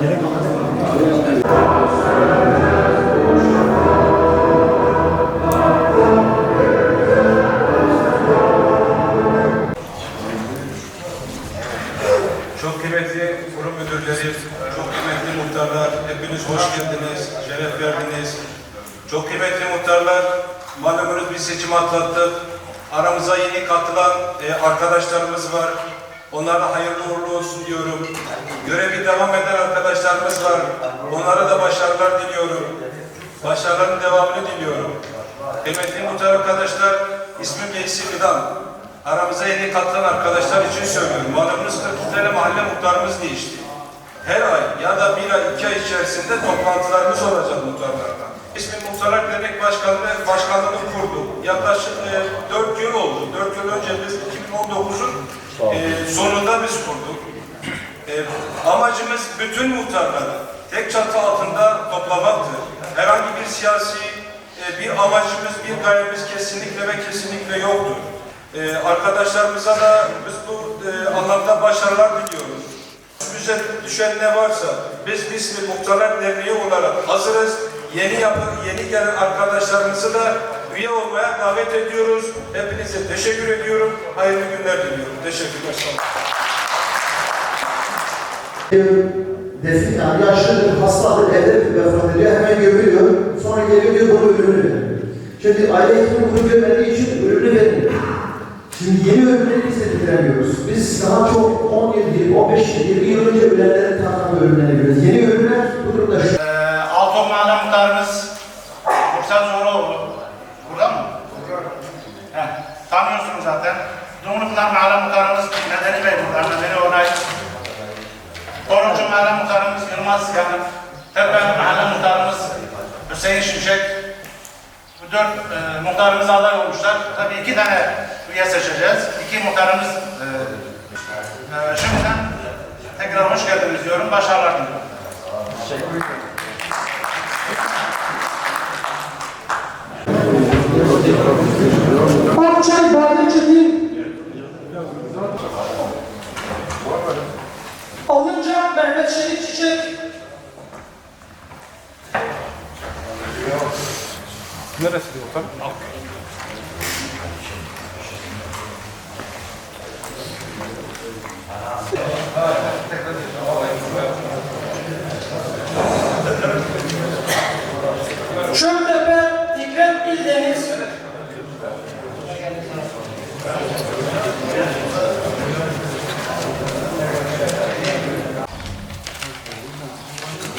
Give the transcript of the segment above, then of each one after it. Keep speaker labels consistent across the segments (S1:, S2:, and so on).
S1: Gerek yok.
S2: Çok kıymetli kurum müdürleri, çok kıymetli muhtarlar, hepiniz hoş geldiniz, şeref verdiniz. Çok kıymetli muhtarlar, malumunuz bir seçim atlattık. Aramıza yeni katılan e, arkadaşlarımız var. Onlara hayırlı uğurlu olsun diyorum. Görevi devam eden arkadaşlarımız var. Onlara da başarılar diliyorum. Başarıların devamını diliyorum. Kıymetli muhtar arkadaşlar, ismim Geysi Gıdan. Aramıza yeni katılan arkadaşlar için söylüyorum. Malumunuz 42 tane mahalle muhtarımız değişti. Her ay ya da bir ay, iki ay içerisinde toplantılarımız olacak muhtarlarla. İsmi Muhtarlar Dernek Başkanlığı, Başkanlığı'nı kurduk. Yaklaşık e, 4 yıl oldu. 4 yıl önce biz 2019'un e, sonunda biz kurduk. E, amacımız bütün muhtarları tek çatı altında toplamaktır. Herhangi bir siyasi e, bir amacımız, bir gayemiz kesinlikle ve kesinlikle yoktur. E, arkadaşlarımıza da biz bu e, anlamda başarılar diliyoruz. Bize düşen ne varsa biz Bismi Muhtarlar Derneği olarak hazırız. Yeni yapı, yeni gelen arkadaşlarımızı da üye olmaya davet ediyoruz. Hepinize teşekkür ediyorum. Hayırlı günler diliyorum. Teşekkürler. Sağ olun.
S3: Defin yani yaşlıdır, hastadır, evde bir vefat ediyor, hemen gömülüyor. Sonra geliyor diyor bunu ölümünü verin. Şimdi aile hekimi bunu görmediği için ölümünü vermiyor. Şimdi yeni ölümleri biz de bitiremiyoruz. Biz daha çok 10 yıl, 20, 15 yıl, 20 yıl önce ölenlerin tanınan ölümlerini
S4: Mahalle Muhtarımız Medeni Bey burada, Medeni Onay. Koruncu Mahalle Muhtarımız Yılmaz Yanık. Tepeli Mahalle Muhtarımız Hüseyin Şimşek. Bu dört e, muhtarımız aday olmuşlar. Tabii iki tane üye seçeceğiz. İki muhtarımız e, e, şimdiden tekrar hoş geldiniz diyorum. Başarılar diliyorum.
S1: Akçay Badeci'nin alınca Çiçek
S5: Neresi diyor muhtarım?
S1: Çömtepe Fikret İldeniz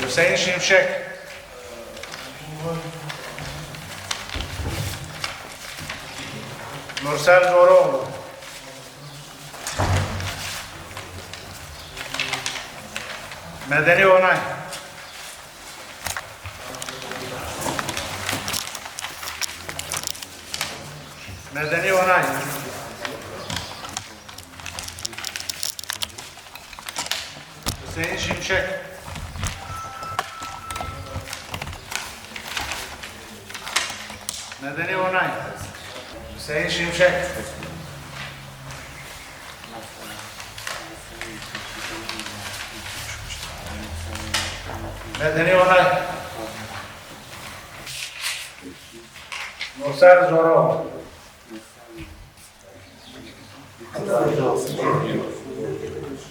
S4: Hüseyin Şimşek. Nursel Zoroğlu. Medeni Onay. Medeni Onay. Hüseyin Şimşek. Medeni Onay. Hüseyin Şimşek. Medeni Onay. Nursel Zoroğlu.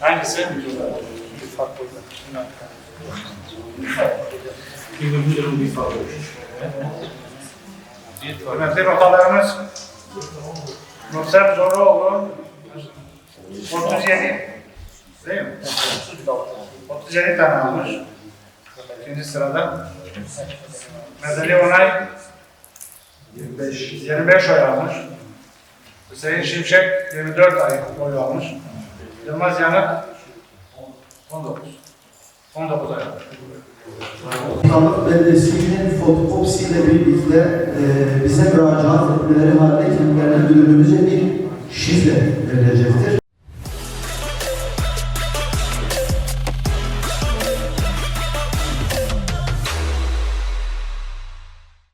S4: Hangisi? Kıymetli rotalarımız Nursel Zoroğlu 37 değil mi? 37 tane almış. İkinci sırada Medeni onay 25. 25 oy almış. Hüseyin Şimşek 24 ay oy almış. Yılmaz Yanık 19. 19 oy almış.
S3: Belediyesi'nin fotokopisiyle birlikte bize müracaat etmeleri halinde kendilerine müdürlüğümüze bir şifre verilecektir.